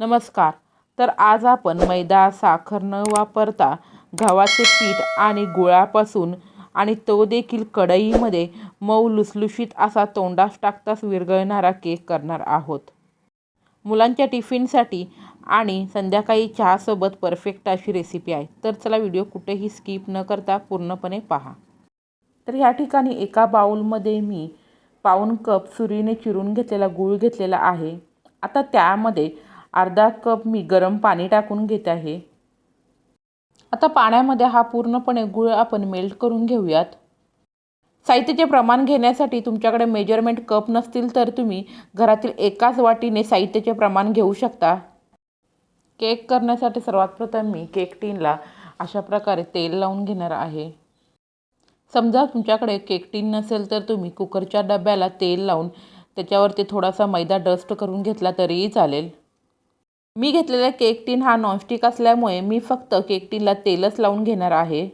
नमस्कार. तर आज आपण मैदा साखर न वापरता गव्हाचे पीठ आणि गुळापासून आणि तो देखील कढईमध्ये मऊ लुसलुशीत असा तोंडास टाकताच विरघळणारा केक करणार आहोत. मुलांच्या टिफिनसाठी आणि संध्याकाळी चहासोबत परफेक्ट अशी रेसिपी आहे. तर चला व्हिडिओ कुठेही स्किप न करता पूर्णपणे पहा. तर ह्या ठिकाणी एका बाउलमध्ये मी पाऊन कप सुरीने चिरून घेतलेला गूळ घेतलेला आहे. आता त्यामध्ये अर्धा कप मी गरम पाणी टाकून घेत आहे. आता पाण्यामध्ये हा पूर्णपणे गूळ आपण मेल्ट करून घेऊयात. साहित्याचे प्रमाण घेण्यासाठी तुमच्याकडे मेजरमेंट कप नसतील तर तुम्ही घरातील एकाच वाटीने साहित्याचे प्रमाण घेऊ शकता. केक करण्यासाठी सर्वात प्रथम मी केक टीनला अशा प्रकारे तेल लावून घेणार आहे. समजा तुमच्याकडे केक टीन नसेल तर तुम्ही कुकरच्या डब्याला तेल लावून त्याच्यावरती थोडासा मैदा डस्ट करून घेतला तरीही चालेल. मी घेतलेला केक टीन हा नॉनस्टिक असल्यामुळे मी फक्त केक टीनला तेलच लावून घेणार आहे.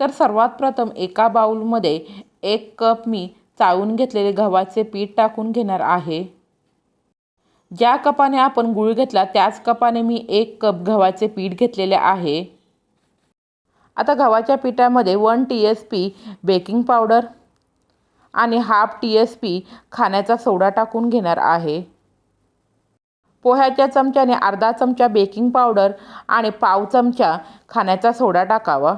तर सर्वात प्रथम एका बाऊलमध्ये एक कप मी चाळून घेतलेले गव्हाचे पीठ टाकून घेणार आहे. ज्या कपाने आपण गूळ घेतला त्याच कपाने मी एक कप गव्हाचे पीठ घेतलेले आहे. आता गव्हाच्या पिठामध्ये one T S P baking powder आणि हाफ टी एस पी खाण्याचा सोडा टाकून घेणार आहे. पोह्याच्या चमच्याने अर्धा चमचा बेकिंग पावडर आणि पाव चमचा खाण्याचा सोडा टाकावा.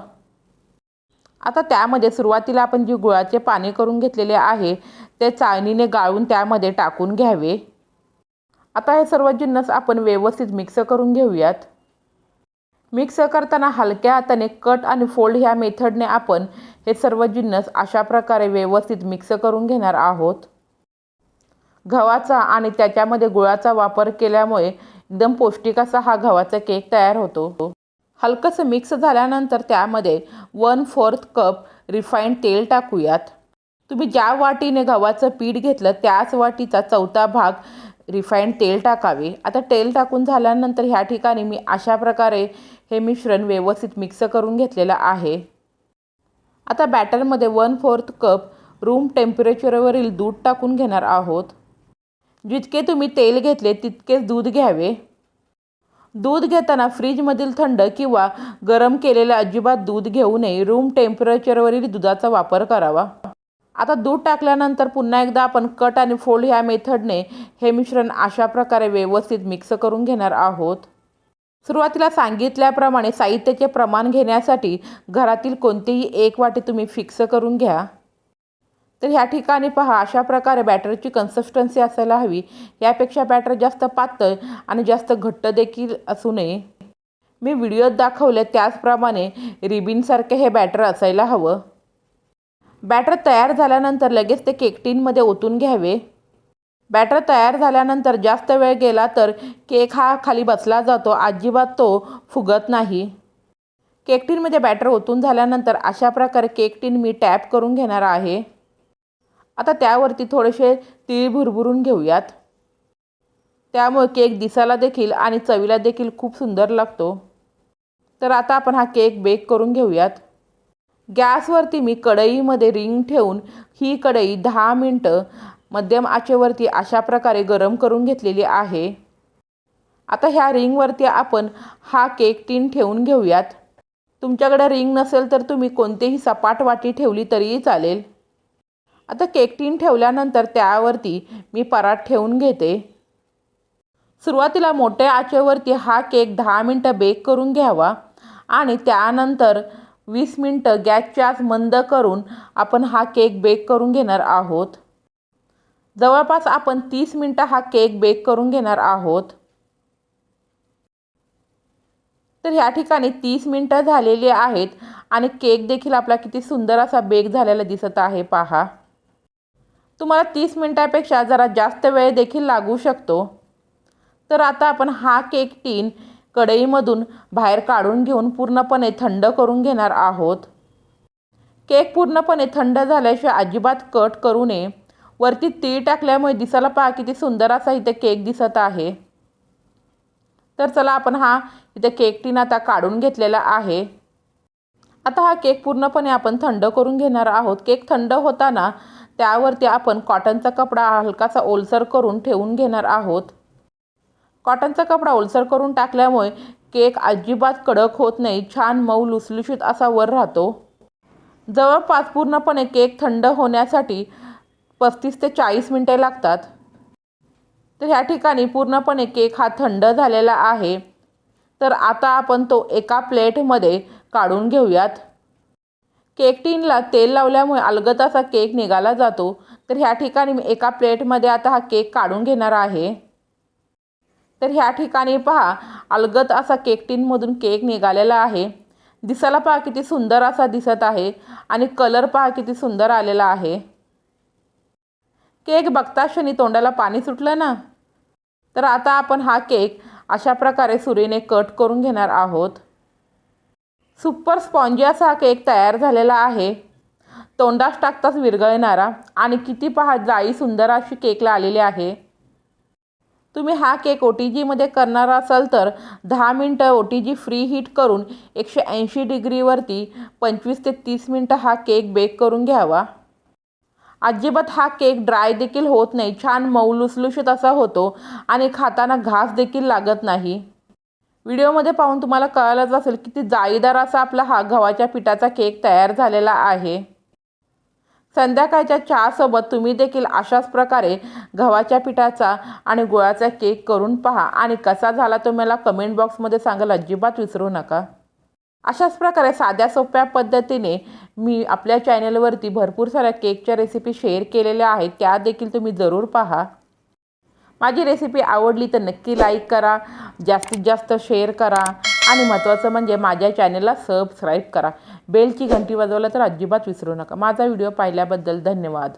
आता त्यामध्ये सुरुवातीला आपण जी गुळाचे पाणी करून घेतलेले आहे ते चाळणीने गाळून त्यामध्ये टाकून घ्यावे. आता हे सर्व जिन्नस आपण व्यवस्थित मिक्स करून घेऊयात. मिक्स करताना हलक्या हाताने कट आणि फोल्ड ह्या मेथडने आपण हे सर्व जिन्नस अशा प्रकारे व्यवस्थित मिक्स करून घेणार आहोत. गव्हाचा आणि त्याच्यामध्ये गुळाचा वापर केल्यामुळे एकदम पौष्टिक असा हा गव्हाचा केक तयार होतो. हलकंसं मिक्स झाल्यानंतर त्यामध्ये वन फोर्थ कप रिफाईंड तेल टाकूयात. तुम्ही ज्या वाटीने गव्हाचं पीठ घेतलं त्याच वाटीचा चौथा भाग रिफाईंड तेल टाकावे. आता तेल टाकून झाल्यानंतर ह्या ठिकाणी मी अशा प्रकारे हे मिश्रण व्यवस्थित मिक्स करून घेतलेलं आहे. आता बॅटरमध्ये वन फोर्थ कप रूम टेम्परेचरवरील दूध टाकून घेणार आहोत. जितके तुम्ही तेल घेतले तितकेच दूध घ्यावे. दूध घेताना फ्रीजमधील थंड किंवा गरम केलेलं अजिबात दूध घेऊ नये. रूम टेम्परेचरवरील दुधाचा वापर करावा. आता दूध टाकल्यानंतर पुन्हा एकदा आपण कट आणि फोल्ड ह्या मेथडने हे मिश्रण अशा प्रकारे व्यवस्थित मिक्स करून घेणार आहोत. सुरुवातीला सांगितल्याप्रमाणे साहित्याचे प्रमाण घेण्यासाठी घरातील कोणतेही एक वाटी तुम्ही फिक्स करून घ्या. तर ह्या ठिकाणी पहा अशा प्रकारे बॅटरची कन्सिस्टन्सी असायला हवी. यापेक्षा बॅटर जास्त पातळ आणि जास्त घट्ट देखील असू नये. मी व्हिडिओत दाखवले त्याचप्रमाणे रिबिनसारखे हे बॅटर असायला हवं. बॅटर तयार झाल्यानंतर लगेच ते केक टीनमध्ये ओतून घ्यावे. बॅटर तयार झाल्यानंतर जास्त वेळ गेला तर केक हा खाली बसला जातो. अजिबात तो फुगत नाही. केक टीनमध्ये बॅटर ओतून झाल्यानंतर अशा प्रकारे केक टीन मी टॅप करून घेणार आहे. आता त्यावरती थोडेसे तीळ भुरभुरून घेऊयात. त्यामुळे केक दिसायला देखील आणि चवीला देखील खूप सुंदर लागतो. तर आता आपण हा केक बेक करून घेऊयात. गॅसवरती मी कढईमध्ये रिंग ठेवून ही कढई दहा मिनटं मध्यम आचेवरती अशा प्रकारे गरम करून घेतलेली आहे. आता ह्या रिंगवरती आपण हा केक टीन ठेवून घेऊयात. तुमच्याकडे रिंग नसेल तर तुम्ही कोणतेही सपाट वाटी ठेवली तरीही चालेल. आता केक टीन ठेवल्यानंतर त्यावरती मी परात ठेवून घेते. सुरुवातीला मोठ्या आचेवरती हा केक दहा मिनटं बेक करून घ्यावा आणि त्यानंतर वीस मिनटं गॅसची आच मंद करून आपण हा केक बेक करून घेणार आहोत. जवळपास आपण तीस मिनटं हा केक बेक करून घेणार आहोत. तर ह्या ठिकाणी तीस मिनटं झालेली आहेत आणि केक देखील आपला किती सुंदर असा बेक झालेला दिसत आहे पहा. तुम्हाला तीस मिनटापेक्षा जरा जास्त वेळ देखील लागू शकतो. तर आता आपण हा केक टीन कढईमधून बाहेर काढून घेऊन पूर्णपणे थंड करून घेणार आहोत. केक पूर्णपणे थंड झाल्याशिवाय अजिबात कट करू नये. वरती तीळ टाकल्यामुळे दिसायला पहा किती सुंदर असा इथे केक दिसत आहे. तर चला आपण हा इथे केक टीन आता काढून घेतलेला आहे. आता हा केक पूर्णपणे आपण थंड करून घेणार आहोत. केक थंड होताना त्यावरती आपण कॉटनचा कपडा हलकासा ओलसर करून ठेवून घेणार आहोत. कॉटनचा कपडा ओलसर करून टाकल्यामुळे केक अजिबात कडक होत नाही छान मऊ लुसलुशीत असा वर राहतो. जवळपास पूर्णपणे केक थंड होण्यासाठी पस्तीस ते चाळीस मिनटे लागतात. तर ह्या ठिकाणी पूर्णपणे केक हा थंड झालेला आहे. तर आता आपण तो एका प्लेटमध्ये काढून घेऊयात. केक टीनला तेल लावल्यामुळे अलगत असा केक निघाला जातो. तर ह्या ठिकाणी मी एका प्लेटमध्ये आता हा केक काढून घेणार आहे. तर ह्या ठिकाणी पहा अलगद असा केक टीनमधून केक निघालेला आहे. दिसायला पहा किती सुंदर असा दिसत आहे आणि कलर पहा किती सुंदर आलेला आहे. केक बघता क्षणी तोंडाला पाणी सुटलं ना? तर आता आपण हा केक अशा प्रकारे सुरीने कट करून घेणार आहोत. सुपर स्पॉन्जी असा हा केक तयार झालेला आहे. तोंडास टाकताच विरघळणारा आणि किती पहा जाळी सुंदर अशी केकला आलेली आहे. तुम्ही हा केक ओ टी जीमध्ये करणार असाल तर दहा मिनटं O T G preheat करून एकशे ऐंशी डिग्रीवरती पंचवीस ते तीस मिनटं हा केक बेक करून घ्यावा. अजिबात हा केक ड्राय देखील होत नाही. छान मऊ लुसलुशीत असा होतो आणि खाताना घास देखील लागत नाही. व्हिडिओमध्ये पाहून तुम्हाला कळालंच असेल किती जाळीदार असा आपला हा गव्हाच्या पिठाचा केक तयार झालेला आहे. संध्याकाळच्या चहासोबत तुम्ही देखील अशाच प्रकारे गव्हाच्या पिठाचा आणि गुळाचा केक करून पहा. आणि कसा झाला तो मला कमेंट बॉक्समध्ये सांगायला अजिबात विसरू नका. अशाच प्रकारे साध्या सोप्या पद्धतीने मी आपल्या चॅनलवरती भरपूर साऱ्या केकच्या रेसिपी शेअर केलेल्या आहेत. त्या देखील तुम्ही जरूर पहा. माझी रेसिपी आवडली तर नक्की लाईक करा. जास्तीत जास्त शेअर करा. आणि महत्त्वाचं म्हणजे माझ्या चॅनलला सबस्क्राईब करा. बेलची घंटी वाजवलं तर अजिबात विसरू नका. माझा व्हिडिओ पाहिल्याबद्दल धन्यवाद.